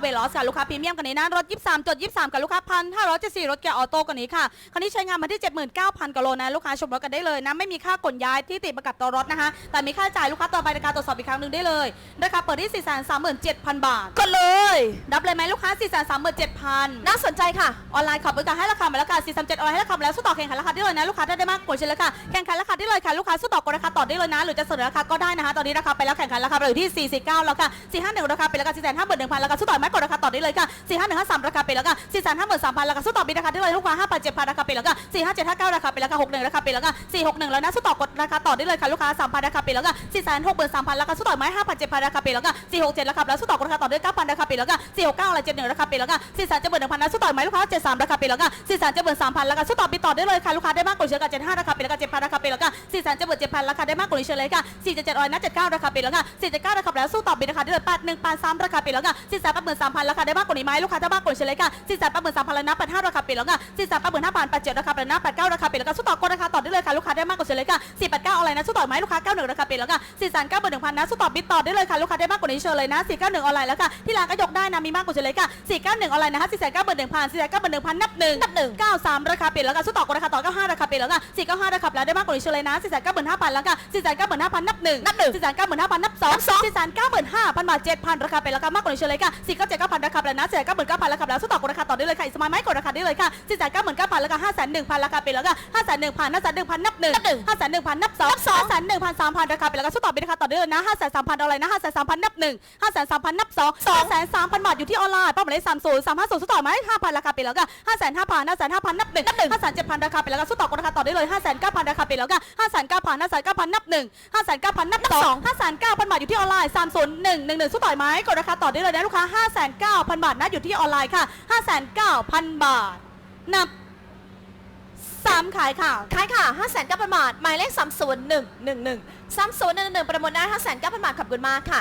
เวลอสค่ะลูกค้าพรีเมียมกันนี้นะรถ 23จด23 กับลูกค้าพันห้าร้อยเจ็ดสี่รถเกียร์ออโต้กันนี้ค่ะคันนี้ใช้งานมาที่ 79,000กิโลนะลูกค้าชมรถกันได้เลยนะไม่มีค่ากลย้ายที่ติดประกับตัวรถนะคะ แต่มีค่าจ่ายลูกค้าต่อไปในการตรวจสอบอีกครั้งหนึ่งได้เลยราคาเปิดที่ 437,000บาทก็เลยรับเลยไหมลูกค้า 437,000 น่าสนใจค่ะ ออนไลน์ขับบริการให้ราคามาแล้วค่ะ437ออนไลน์ให้ราคามาแล้วสู้ต่อแข่งขันราคาได้เลยนะลูกค้าถ้าได้มากกว่าเช่นเลยค่ะแข่งขันราคาได้เลยค่ะลูกค้าสู้ต่อกดราคาต่อได้เลยนะ หรือจะเสนอราคาก็ได้นะคะ ตอนนี้ราคาไปแล้วแข่งขันราคาไปอยู่ที่ 49 แล้วค่ะ451ราคาไปแล้วค่ะ451,000ราคาสู้ต่อไม่กดราคาต่อได้เลยค่ะ45153ราคาไปแล้วค่ะ4 3 5 3 0 0 0ราคาสู้ต่อมีราคาได้เลยลูกค้า5,700ราคาไปแล้วค่ะ45759ราคาไปแล้วค่ะ61ราคาไปแล้วค่ะ461แล้วนะสู้ต่อกดราคาต่อได้เลยค่ะลูกค้า3,000ราคาไปแล้วค่ะ463,000ราคาสู้ต่อไหม5,700ราคาไปแล้วค่ะ467ราคาแล้วสู้ต่อกดราคาต่อด้วย9,000ราคาไปแล้วค่ะ469อะไร71ราคาไปแล้วค่ะ4 3 7 1 0 0 0นะสู้ต่อไหมลูกค้า73ราคาไปแล้วค่ะ4 3 7 1 3,000ราคาสู้ต่อปีต่อได้เลยค่ะลูกค้าได้มากกว่าเชื่อกัน75ราคาไปแล้วค่ะ7,000ราคาไปแล้วค่ะ4 3 7 7,000ราคาได้มากกว่าเชื่อเลยค่ะ477ออยนะ79ราคาไปแล้วค่ะ479ราคาแล้วสู้ต่อปีราคาได้เลย8 1 8 3ราคาไปแล้วค่ะ4 3 8 483,000ราคาได้มากกว่านี้ไหมลูกค้าถ้ามากกว่านี้เชื่อเลยค่ะ483,000แล้วนะ85ราคาไปแล้วค่ะ485,000 87ราคาไปแล้วนะ89ราคาไปแล้วค่ะสู้ต่อกดราคาต่อได้เลยค่ะลูกค้าได้มากกว่าเชื่อเลยค่ะ489อะไรนะสู้ต่อไหมลูกค้า91ราคาไปแล้วค่ะ491,000นะสู้ต่อปีต่อได้เลยค่ะลูกค้าได้มากกว่านี้เชื่อเลยนะ491ออนไลน์แล้วค่ะที่ร้านก็ยกได้นะมีมากกว่าเชื่อเลยค่ะ491ออนไลน์นะคะ491,000 491,000นับหนึ่งนับหนึ่ง93ราคาเปลี่ยนแล้วกันสู้ต่อกดราคาต่อ95ราคาเปลี่ยนแล้วกัน495ราคาแล้วได้มากกว่านี้เฉลยนะ495,000แล้วกัน495,000นับหนึ่งนับหนึ่ง495,000นับสองนับสอง495,000บาท7,000ราคาเปลี่ยนแล้วกันมากกว่านี้เฉลยกัน497,000ราคาแล้วนะ499,000ราคาแล้วสู้ต่อกดราคาต่อได้เลยค่ะอีกสมัยไหมกดราคาได้เลยค่ะ499,000แล้วกัน501,000ราคาเปลี่ยนแล้วกัน501,000นับ1,000นับหนึ่งพันนับหนึ่ง501,000นับสองห้าแสนับสอง501,000 3,000ราคาเปลี่ยนแล้วกันสู้ต่อไปราคาต่อได้เลยนะ503,000อะไรนะ503,000นับหนึ่ง503,000นับสองสอง503,000บาทอยู่ที่ออนไลน์เป้าหมายเลข30 350สู้ต่อไหม5,000ราคาเปลี่ยนแล้วกัน505,000 505,000นับหนึ่งนับหนึ่งห้าแสนเจ็ดพันราคาไปแล้วก็สู้ต่อกดราคาต่อได้เลยห้าแสนเก้าพันราคาไปแล้วก็ห้าแสนเก้าพันห้าแสนเก้าพันนับหนึ่งห้าแสนเก้าพันนับสองห้าแสนเก้าพันบาทอยู่ที่ออนไลน์สามศูนย์หนึ่งหนึ่งหนึ่งสู้ต่อยไหมกดราคาต่อได้เลยนะลูกค้าห้า5,900 บาทนะอยู่ที่ออนไลน์ค่ะ 5,900 บาท นับ 3 ขายค่ะ ขายค่ะ 5 9 0 0 0 บาท หมายเลข 30111 3011ประมูลได้ 5 9 0 0 0 บาท ขอบคุณมากค่ะ